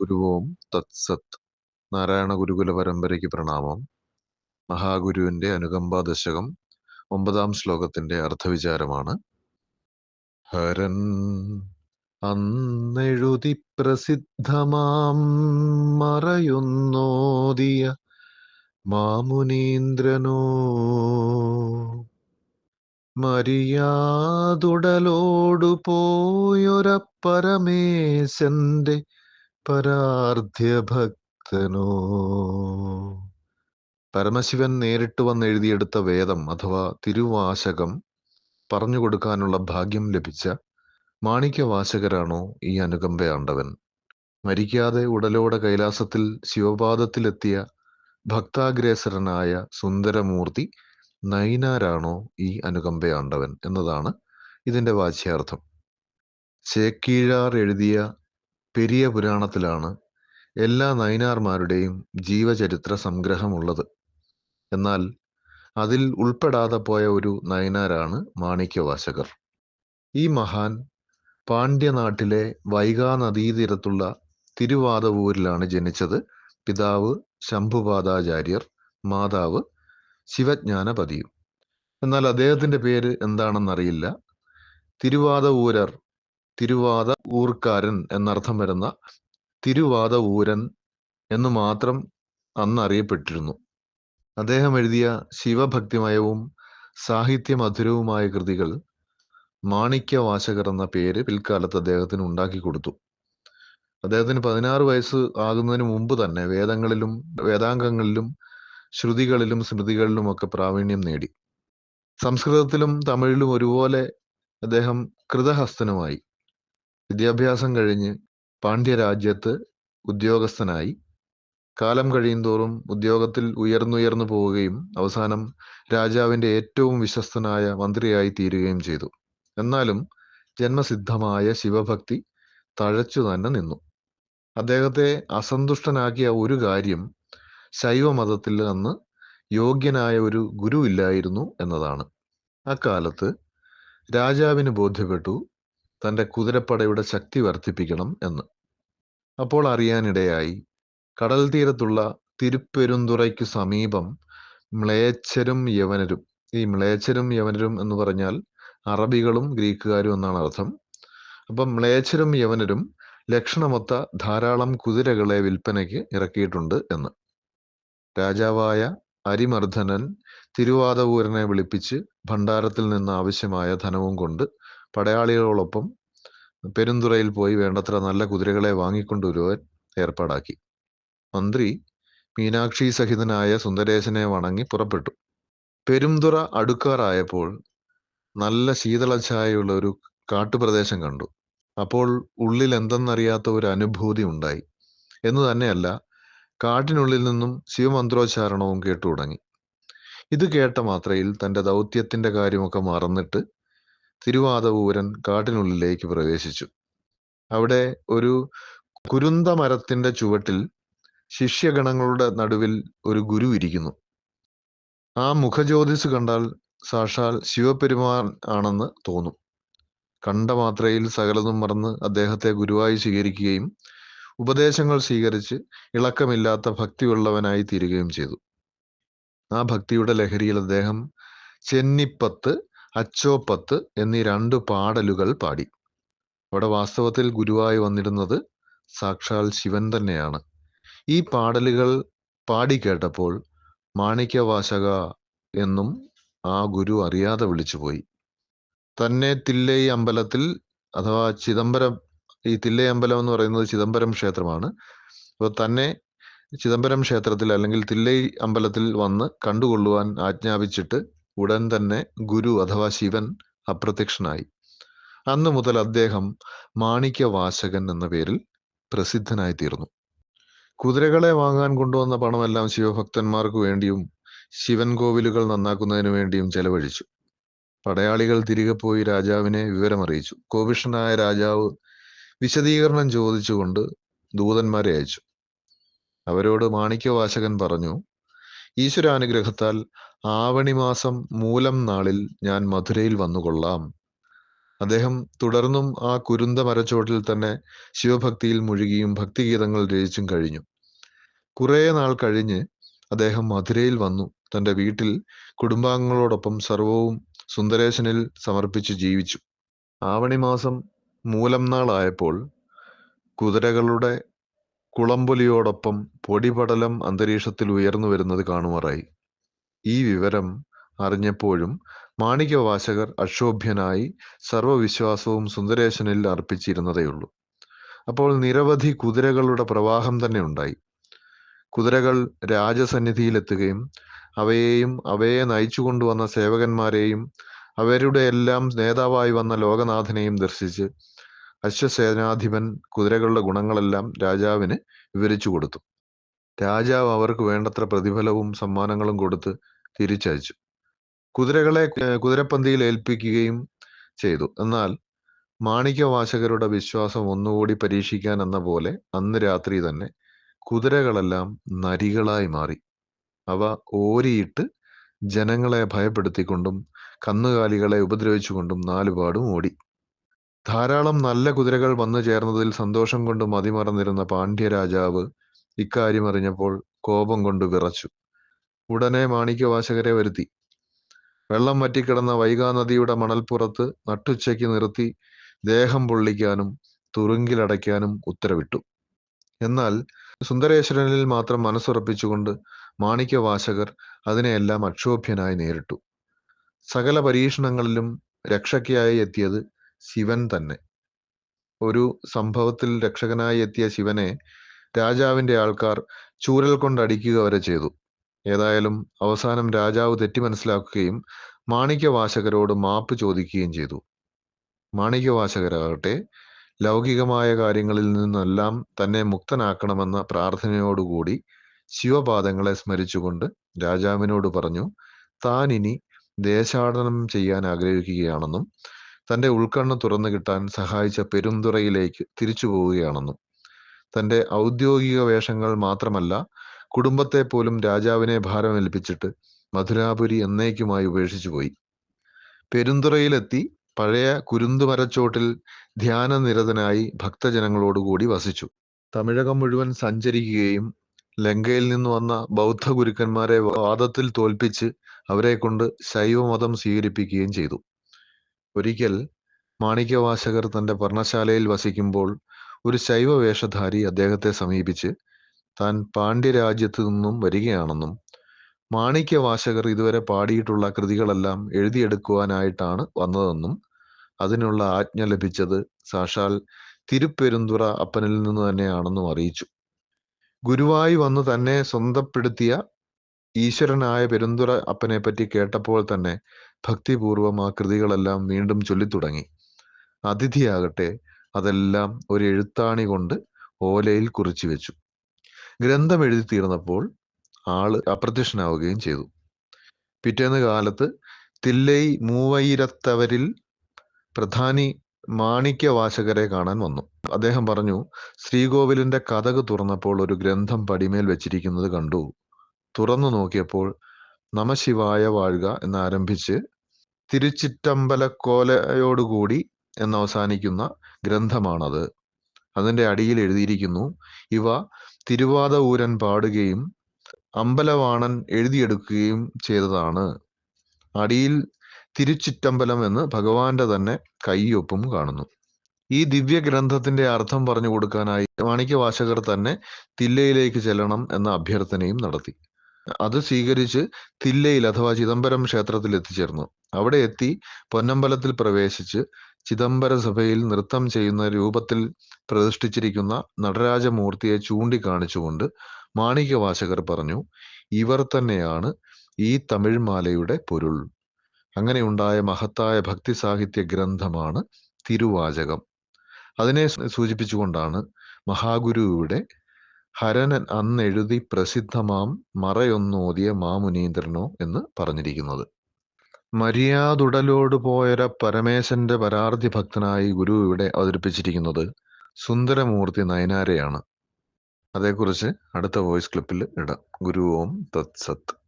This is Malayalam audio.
ഗുരുവോം തത്സത് നാരായണ ഗുരുകുല പരമ്പരയ്ക്ക് പ്രണാമം. മഹാഗുരുവിന്റെ അനുകമ്പ ദശകം ഒമ്പതാം ശ്ലോകത്തിന്റെ അർത്ഥവിചാരമാണ്. ഹരൻ അന്നെഴുതി പ്രസിദ്ധമാം മറയുന്നോദിയ മാമുനീന്ദ്രനോ. മരിയാതുടലോടു പോയൊര പരമേശന്റെ പരാർധ്യഭക്തനോ? പരമശിവൻ നേരിട്ട് വന്ന് എഴുതിയെടുത്ത വേദം അഥവാ തിരുവാശകം പറഞ്ഞു കൊടുക്കാനുള്ള ഭാഗ്യം ലഭിച്ച മാണിക്യവാശകരാണോ ഈ അനുകമ്പയാണ്ടവൻ? മരിക്കാതെ ഉടലോടെ കൈലാസത്തിൽ ശിവപാദത്തിലെത്തിയ ഭക്താഗ്രേസരനായ സുന്ദരമൂർത്തി നൈനാരാണോ ഈ അനുകമ്പയാണ്ടവൻ എന്നതാണ് ഇതിന്റെ വാച്യാർത്ഥം. ചേക്കീഴാർ എഴുതിയ പെരിയ പുരാണത്തിലാണ് എല്ലാ നൈനാർമാരുടെയും ജീവചരിത്ര സംഗ്രഹമുള്ളത്. എന്നാൽ അതിൽ ഉൾപ്പെടാതെ പോയ ഒരു നയനാരാണ് മാണിക്യവാശകർ ഈ മഹാൻ പാണ്ഡ്യനാട്ടിലെ വൈകാ നദീതീരത്തുള്ള തിരുവാതവൂരിലാണ് ജനിച്ചത്. പിതാവ് ശംഭുപാദാചാര്യർ മാതാവ് ശിവജ്ഞാനപതിയും. എന്നാൽ അദ്ദേഹത്തിന്റെ പേര് എന്താണെന്നറിയില്ല. തിരുവാത ഊരർ തിരുവാത ഊർക്കാരൻ എന്നർത്ഥം വരുന്ന തിരുവാത ഊരൻ എന്ന് മാത്രം അന്ന് അറിയപ്പെട്ടിരുന്നു അദ്ദേഹം എഴുതിയ ശിവഭക്തിമയവും സാഹിത്യമധുരവുമായ കൃതികൾ മാണിക്യവാശകർ എന്ന പേര് പിൽക്കാലത്ത് അദ്ദേഹത്തിന് ഉണ്ടാക്കി കൊടുത്തു. അദ്ദേഹത്തിന് പതിനാറ് വയസ്സ് ആകുന്നതിന് മുമ്പ് തന്നെ വേദങ്ങളിലും വേദാംഗങ്ങളിലും ശ്രുതികളിലും സ്മൃതികളിലും ഒക്കെ പ്രാവീണ്യം നേടി. സംസ്കൃതത്തിലും തമിഴിലും ഒരുപോലെ അദ്ദേഹം കൃതഹസ്തനുമായി. വിദ്യാഭ്യാസം കഴിഞ്ഞ് പാണ്ഡ്യരാജ്യത്ത് ഉദ്യോഗസ്ഥനായി. കാലം കഴിയുന്തോറും ഉദ്യോഗത്തിൽ ഉയർന്നുയർന്നു പോവുകയും അവസാനം രാജാവിന്റെ ഏറ്റവും വിശ്വസ്തനായ മന്ത്രിയായി തീരുകയും ചെയ്തു. എന്നാലും ജന്മസിദ്ധമായ ശിവഭക്തി തഴച്ചു തന്നെ നിന്നു. അദ്ദേഹത്തെ അസന്തുഷ്ടനാക്കിയ ഒരു കാര്യം ശൈവമതത്തിൽ അന്ന് യോഗ്യനായ ഒരു ഗുരു ഇല്ലായിരുന്നു എന്നതാണ്. അക്കാലത്ത് രാജാവിന് ബോധ്യപ്പെട്ടു തന്റെ കുതിരപ്പടയുടെ ശക്തി വർദ്ധിപ്പിക്കണം എന്ന്. അപ്പോൾ അറിയാനിടയായി കടൽ തീരത്തുള്ള തിരുപ്പെരുന്തുറയ്ക്കു സമീപം മ്ലേച്ഛരും യവനരും. ഈ മ്ലേച്ഛരും യവനരും എന്ന് പറഞ്ഞാൽ അറബികളും ഗ്രീക്കുകാരും എന്നാണ് അർത്ഥം. അപ്പം മ്ലേച്ഛരും യവനരും ലക്ഷണമൊത്ത ധാരാളം കുതിരകളെ വിൽപ്പനയ്ക്ക് ഇറക്കിയിട്ടുണ്ട് എന്ന്. രാജാവായ അരിമർദ്ദനൻ തിരുവാതപൂരനെ വിളിപ്പിച്ച് ഭണ്ഡാരത്തിൽ നിന്ന് ആവശ്യമായ ധനവും കൊണ്ട് പടയാളികളോടൊപ്പം പെരുന്തുറയിൽ പോയി വേണ്ടത്ര നല്ല കുതിരകളെ വാങ്ങിക്കൊണ്ടുവരുവാൻ ഏർപ്പാടാക്കി. മന്ത്രി മീനാക്ഷി സഹിതനായ സുന്ദരേശനെ വണങ്ങി പുറപ്പെട്ടു. പെരുന്തുറ അടുക്കാറായപ്പോൾ നല്ല ശീതളഛായയുള്ള ഒരു കാട്ടുപ്രദേശം കണ്ടു. അപ്പോൾ ഉള്ളിൽ എന്തെന്നറിയാത്ത ഒരു അനുഭൂതി ഉണ്ടായി. എന്ന് തന്നെയല്ല കാട്ടിനുള്ളിൽ നിന്നും ശിവമന്ത്രോച്ചാരണവും കേട്ടു തുടങ്ങി ഇത് കേട്ട മാത്രയിൽ തന്റെ ദൗത്യത്തിന്റെ കാര്യമൊക്കെ മറന്നിട്ട് തിരുവാതപൂരൻ കാട്ടിനുള്ളിലേക്ക് പ്രവേശിച്ചു. അവിടെ ഒരു കുരുന്ത മരത്തിന്റെ ചുവട്ടിൽ ശിഷ്യഗണങ്ങളുടെ നടുവിൽ ഒരു ഗുരു ഇരിക്കുന്നു. ആ മുഖജ്യോതിസ് കണ്ടാൽ സാക്ഷാൽ ശിവപെരുമാൻ ആണെന്ന് തോന്നും. കണ്ട മാത്രയിൽ സകലതും മറന്ന് അദ്ദേഹത്തെ ഗുരുവായി സ്വീകരിക്കുകയും ഉപദേശങ്ങൾ സ്വീകരിച്ച് ഇളക്കമില്ലാത്ത ഭക്തിയുള്ളവനായി തീരുകയും ചെയ്തു. ആ ഭക്തിയുടെ ലഹരിയിൽ അദ്ദേഹം ചെന്നിപ്പത്ത് അച്ചോപ്പത്ത് എന്നീ രണ്ട് പാടലുകൾ പാടി. അവിടെ വാസ്തവത്തിൽ ഗുരുവായി വന്നിരുന്നത് സാക്ഷാൽ ശിവൻ തന്നെയാണ്. ഈ പാടലുകൾ പാടി കേട്ടപ്പോൾ മാണിക്യവാശക എന്നും ആ ഗുരു അറിയാതെ വിളിച്ചുപോയി തന്നെ തില്ലൈ അമ്പലത്തിൽ അഥവാ ചിദംബരം ഈ തില്ലൈ അമ്പലം എന്ന് പറയുന്നത് ചിദംബരം ക്ഷേത്രമാണ്. അപ്പോൾ തന്നെ ചിദംബരം ക്ഷേത്രത്തിൽ അല്ലെങ്കിൽ തില്ലൈ അമ്പലത്തിൽ വന്ന് കണ്ടുകൊള്ളുവാൻ ആജ്ഞാപിച്ചിട്ട് ഉടൻ തന്നെ ഗുരു അഥവാ ശിവൻ അപ്രത്യക്ഷനായി. അന്ന് മുതൽ അദ്ദേഹം മാണിക്യവാചകൻ എന്ന പേരിൽ പ്രസിദ്ധനായി തീർന്നു. കുതിരകളെ വാങ്ങാൻ കൊണ്ടുവന്ന പണമെല്ലാം ശിവഭക്തന്മാർക്ക് വേണ്ടിയും ശിവൻ കോവിലുകൾ നന്നാക്കുന്നതിന് വേണ്ടിയും ചെലവഴിച്ചു. പടയാളികൾ തിരികെ പോയി രാജാവിനെ വിവരമറിയിച്ചു. കോപിഷ്ഠനായ രാജാവ് വിശദീകരണം ചോദിച്ചുകൊണ്ട് ദൂതന്മാരെ അയച്ചു. അവരോട് മാണിക്യവാചകൻ പറഞ്ഞു ഈശ്വരാനുഗ്രഹത്താൽ ആവണി മാസം മൂലം നാളിൽ ഞാൻ മധുരയിൽ വന്നുകൊള്ളാം. അദ്ദേഹം തുടർന്നും ആ കുരുന്ത മരച്ചോട്ടിൽ തന്നെ ശിവഭക്തിയിൽ മുഴുകിയും ഭക്തിഗീതങ്ങൾ രചിച്ചും കഴിഞ്ഞു. കുറേ നാൾ കഴിഞ്ഞ് അദ്ദേഹം മധുരയിൽ വന്നു. തന്റെ വീട്ടിൽ കുടുംബാംഗങ്ങളോടൊപ്പം സർവവും സുന്ദരേശനിൽ സമർപ്പിച്ച് ജീവിച്ചു. ആവണി മാസം മൂലം നാളായപ്പോൾ കുതിരകളുടെ കുളമ്പൊലിയോടൊപ്പം പൊടിപടലം അന്തരീക്ഷത്തിൽ ഉയർന്നു വരുന്നത് കാണുമാറായി. ഈ വിവരം അറിഞ്ഞപ്പോഴും മാണിക്യവാചകർ അക്ഷോഭ്യനായി സർവവിശ്വാസവും സുന്ദരേശനിൽ അർപ്പിച്ചിരുന്നതേയുള്ളൂ. അപ്പോൾ നിരവധി കുതിരകളുടെ പ്രവാഹം തന്നെ ഉണ്ടായി. കുതിരകൾ രാജസന്നിധിയിലെത്തുകയും അവയെയും അവയെ നയിച്ചു കൊണ്ടുവന്ന സേവകന്മാരെയും അവരുടെ എല്ലാം നേതാവായി വന്ന ലോകനാഥനെയും ദർശിച്ച് അശ്വസേനാധിപൻ കുതിരകളുടെ ഗുണങ്ങളെല്ലാം രാജാവിന് വിവരിച്ചു കൊടുത്തു. രാജാവ് അവർക്ക് വേണ്ടത്ര പ്രതിഫലവും സമ്മാനങ്ങളും കൊടുത്ത് തിരിച്ചയച്ചു. കുതിരകളെ കുതിരപ്പന്തിയിൽ ഏൽപ്പിക്കുകയും ചെയ്തു. എന്നാൽ മാണിക്യവാചകരുടെ വിശ്വാസം ഒന്നുകൂടി പരീക്ഷിക്കാൻ എന്ന പോലെ അന്ന് രാത്രി തന്നെ കുതിരകളെല്ലാം നരികളായി മാറി. അവ ഓരിയിട്ട് ജനങ്ങളെ ഭയപ്പെടുത്തിക്കൊണ്ടും കന്നുകാലികളെ ഉപദ്രവിച്ചുകൊണ്ടും നാലുപാടും ഓടി. ധാരാളം നല്ല കുതിരകൾ വന്നു ചേർന്നതിൽ സന്തോഷം കൊണ്ട് മതിമറന്നിരുന്ന പാണ്ഡ്യരാജാവ് അറിഞ്ഞപ്പോൾ കോപം കൊണ്ട് വിറച്ചു. ഉടനെ മാണിക്യവാചകരെ വരുത്തി. വെള്ളം വറ്റിക്കിടന്ന വൈഗാ നദിയുടെ മണൽപ്പുറത്ത് നട്ടുച്ചയ്ക്ക് നിർത്തി ദേഹം പൊള്ളിക്കാനും തുറുങ്കിലടയ്ക്കാനും ഉത്തരവിട്ടു. എന്നാൽ സുന്ദരേശ്വരനിൽ മാത്രം മനസ്സുറപ്പിച്ചുകൊണ്ട് മാണിക്യവാചകർ അതിനെയെല്ലാം അക്ഷോഭ്യനായി നേരിട്ടു. സകല പരീക്ഷണങ്ങളിലും രക്ഷയ്ക്കായി എത്തിയത് ശിവൻ തന്നെ. ഒരു സംഭവത്തിൽ രക്ഷകനായി എത്തിയ ശിവനെ രാജാവിന്റെ ആൾക്കാർ ചൂരൽ കൊണ്ടടിക്കുക വരെ ചെയ്തു. ഏതായാലും അവസാനം രാജാവ് തെറ്റി മനസ്സിലാക്കുകയും മാണിക്യവാശകരോട് മാപ്പ് ചോദിക്കുകയും ചെയ്തു. മാണിക്യവാശകരാകട്ടെ ലൗകികമായ കാര്യങ്ങളിൽ നിന്നെല്ലാം തന്നെ മുക്തനാക്കണമെന്ന പ്രാർത്ഥനയോടുകൂടി ശിവപാദങ്ങളെ സ്മരിച്ചുകൊണ്ട് രാജാവിനോട് പറഞ്ഞു താൻ ഇനി ദേശാടനം ചെയ്യാൻ ആഗ്രഹിക്കുകയാണെന്നും തന്റെ ഉൾക്കണ്ണ് തുറന്നു കിട്ടാൻ സഹായിച്ച പെരുന്തുറയിലേക്ക് തിരിച്ചു പോവുകയാണെന്നും തന്റെ ഔദ്യോഗിക വേഷങ്ങൾ മാത്രമല്ല കുടുംബത്തെ പോലും രാജാവിനെ ഭാരമേൽപ്പിച്ചിട്ട് മധുരാപുരി എന്നേക്കുമായി ഉപേക്ഷിച്ചു പോയി. പെരുന്തുറയിലെത്തി പഴയ കുരുന്തുമരച്ചോട്ടിൽ ധ്യാനനിരതനായി ഭക്തജനങ്ങളോടുകൂടി വസിച്ചു. തമിഴകം മുഴുവൻ സഞ്ചരിക്കുകയും ലങ്കയിൽ നിന്ന് വന്ന ബൗദ്ധ ഗുരുക്കന്മാരെ വാദത്തിൽ തോൽപ്പിച്ച് അവരെ കൊണ്ട് ശൈവമതം സ്വീകരിപ്പിക്കുകയും ചെയ്തു. ഒരിക്കൽ മാണിക്യവാശകർ തന്റെ പർണശാലയിൽ വസിക്കുമ്പോൾ ഒരു ശൈവ വേഷധാരി അദ്ദേഹത്തെ സമീപിച്ച് താൻ പാണ്ഡ്യരാജ്യത്തു നിന്നും വരികയാണെന്നും മാണിക്യവാശകർ ഇതുവരെ പാടിയിട്ടുള്ള കൃതികളെല്ലാം എഴുതിയെടുക്കുവാനായിട്ടാണ് വന്നതെന്നും അതിനുള്ള ആജ്ഞ ലഭിച്ചത് സാക്ഷാൽ തിരുപ്പെരുന്തുറ അപ്പനിൽ നിന്ന് തന്നെയാണെന്നും അറിയിച്ചു. ഗുരുവായി വന്ന് തന്നെ സ്വന്തപ്പെടുത്തിയ ഈശ്വരനായ പെരുന്തുറ അപ്പനെ പറ്റി കേട്ടപ്പോൾ തന്നെ ഭക്തിപൂർവം ആ കൃതികളെല്ലാം വീണ്ടും ചൊല്ലിത്തുടങ്ങി. അതിഥിയാകട്ടെ അതെല്ലാം ഒരു എഴുത്താണി കൊണ്ട് ഓലയിൽ കുറിച്ചു വെച്ചു. ഗ്രന്ഥം എഴുതി തീർന്നപ്പോൾ ആൾ അപ്രത്യക്ഷനാവുകയും ചെയ്തു. പിറ്റേന്ന് കാലത്ത് തില്ലൈ മൂവയിരത്തവരിൽ പ്രധാനി മാണിക്യവാചകരെ കാണാൻ വന്നു. അദ്ദേഹം പറഞ്ഞു ശ്രീകോവിലിന്റെ കഥക് തുറന്നപ്പോൾ ഒരു ഗ്രന്ഥം പടിമേൽ വെച്ചിരിക്കുന്നത് കണ്ടു. തുറന്നു നോക്കിയപ്പോൾ നമശിവായ വാഴുക എന്നാരംഭിച്ച് തിരുച്ചിറ്റമ്പലക്കോലയോടുകൂടി എന്നവസാനിക്കുന്ന ഗ്രന്ഥമാണത്. അതിന്റെ അടിയിൽ എഴുതിയിരിക്കുന്നു ഇവ തിരുവാത ഊരൻ പാടുകയും അമ്പലവാണൻ എഴുതിയെടുക്കുകയും ചെയ്തതാണ്. അടിയിൽ തിരുച്ചിറ്റമ്പലം എന്ന് ഭഗവാന്റെ തന്നെ കൈയൊപ്പും കാണുന്നു. ഈ ദിവ്യ ഗ്രന്ഥത്തിന്റെ അർത്ഥം പറഞ്ഞു കൊടുക്കാനായി മാണിക്യവാചകർ തന്നെ തില്ലയിലേക്ക് ചെല്ലണം എന്ന അഭ്യർത്ഥനയും നടത്തി. അത് സ്വീകരിച്ച് തില്ലയിൽ അഥവാ ചിദംബരം ക്ഷേത്രത്തിൽ എത്തിച്ചേർന്നു. അവിടെ എത്തി പൊന്നമ്പലത്തിൽ പ്രവേശിച്ച് ചിദംബര സഭയിൽ നൃത്തം ചെയ്യുന്ന രൂപത്തിൽ പ്രതിഷ്ഠിച്ചിരിക്കുന്ന നടരാജമൂർത്തിയെ ചൂണ്ടിക്കാണിച്ചുകൊണ്ട് മാണിക്യവാചകർ പറഞ്ഞു ഇവർ തന്നെയാണ് ഈ തമിഴ്മാലയുടെ പൊരുൾ. അങ്ങനെയുണ്ടായ മഹത്തായ ഭക്തി സാഹിത്യ ഗ്രന്ഥമാണ് തിരുവാചകം. അതിനെ സൂചിപ്പിച്ചുകൊണ്ടാണ് മഹാഗുരുവിടെ ഹരനൻ അന്നെഴുതി പ്രസിദ്ധമാം മറയൊന്നോതിയ മാമുനീന്ദ്രനോ എന്ന് പറഞ്ഞിരിക്കുന്നത്. മര്യാദുടലോട് പോയൊര പരമേശന്റെ പരാർദ്ധി ഭക്തനായി ഗുരു ഇവിടെ അവതരിപ്പിച്ചിരിക്കുന്നത് സുന്ദരമൂർത്തി നയനാരെയാണ്. അതേക്കുറിച്ച് അടുത്ത വോയിസ് ക്ലിപ്പിൽ ഇടാം. ഗുരു ഓം തത് സത്ത്